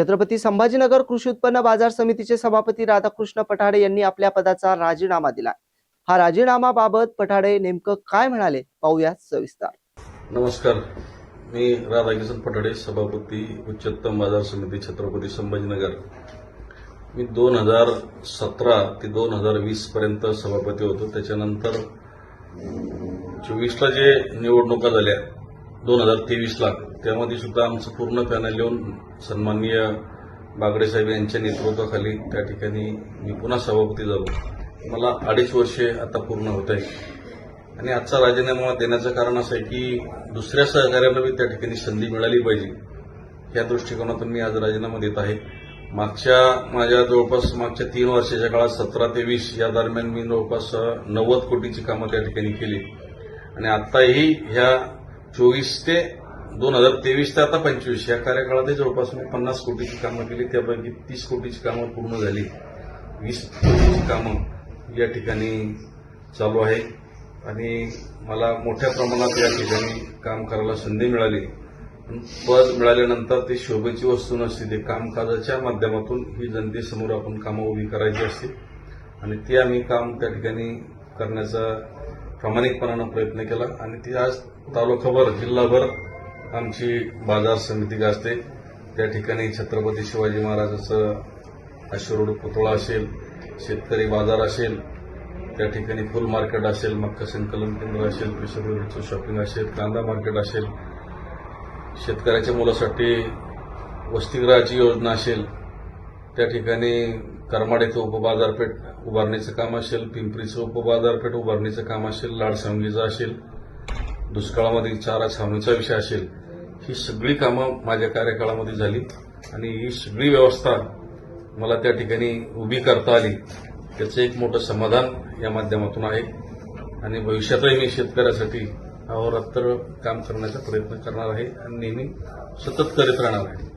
छत्रपती संभाजीनगर कृषी उत्पन्न बाजार समितीचे सभापती राधाकृष्ण पठाडे यांनी आपल्या पदाचा राजीनामा दिला. हा राजीनामाबाबत पठाडे नेमकं काय म्हणाले? पाहूया सविस्तर. नमस्कार. मी राधाकिशन पठाडे सभापती उच्चतम बाजार समिती छत्रपती संभाजीनगर. मी दोन हजार सतरा ते दोन हजार वीस पर्यंत सभापती होतो. त्याच्यानंतर चोवीसला जे निवडणुका झाल्या दोन हजार तेवीसला. त्यामध्ये सुद्धा आमचं पूर्ण पॅनल येऊन सन्माननीय बागडे साहेब यांच्या नेतृत्वाखाली त्या ठिकाणी मी पुन्हा सभापती झालो. मला अडीच वर्षे आता पूर्ण होत आहे आणि आजचा राजीनामा देण्याचं कारण असं आहे की दुसऱ्या सहकार्यांना बी त्या ठिकाणी संधी मिळाली पाहिजे. या दृष्टिकोनातून मी आज राजीनामा देत आहे. मागच्या माझ्या जवळपास मागच्या तीन वर्षाच्या काळात सतरा ते वीस या दरम्यान मी जवळपास नव्वद कोटीची कामं त्या ठिकाणी केली. आणि आत्ताही ह्या चोवीस ते दोन हजार तेवीस ते आता पंचवीस. या कार्यकाळातही जवळपास मी पन्नास कोटीची कामं केली. त्यापैकी तीस कोटीची कामं पूर्ण झाली. वीस कोटीची कामं या ठिकाणी चालू आहे. आणि मला मोठ्या प्रमाणात या ठिकाणी काम करायला संधी मिळाली. पद मिळाल्यानंतर ते शोभेची वस्तू नसते. ते कामकाजाच्या माध्यमातून ही जनतेसमोर आपण कामं उभी करायची असते. आणि ते आम्ही काम त्या ठिकाणी करण्याचा प्रामाणिकपणानं प्रयत्न केला आणि ती आज तालुकाभर जिल्हाभर आमची बाजार समिती गाजते. त्या ठिकाणी छत्रपती शिवाजी महाराजाचं अश्वरूढ पुतळा असेल शेतकरी बाजार असेल त्या ठिकाणी फुल मार्केट असेल मक्का संकलन केंद्र असेल कृषी शॉपिंग असेल कांदा मार्केट असेल शेतकऱ्याच्या मुलासाठी वसतिगृहाची योजना असेल त्या ठिकाणी करमाडेचं उपबाजारपेठ उभारणीचं काम असेल पिंपरीचं उपबाजारपेठ उभारणीचं काम असेल लाडसांगीचं असेल दुष्काळामध्ये चारा छावणीचा विषय असेल ही सगळी कामं माझ्या कार्यकाळामध्ये झाली आणि ही सगळी व्यवस्था मला त्या ठिकाणी उभी करता आली त्याचं एक मोठं समाधान या माध्यमातून आहे. आणि भविष्यातही मी शेतकऱ्यासाठी अहोरात्र काम करण्याचा प्रयत्न करणार आहे आणि नेहमी सतत करीत राहणार आहे.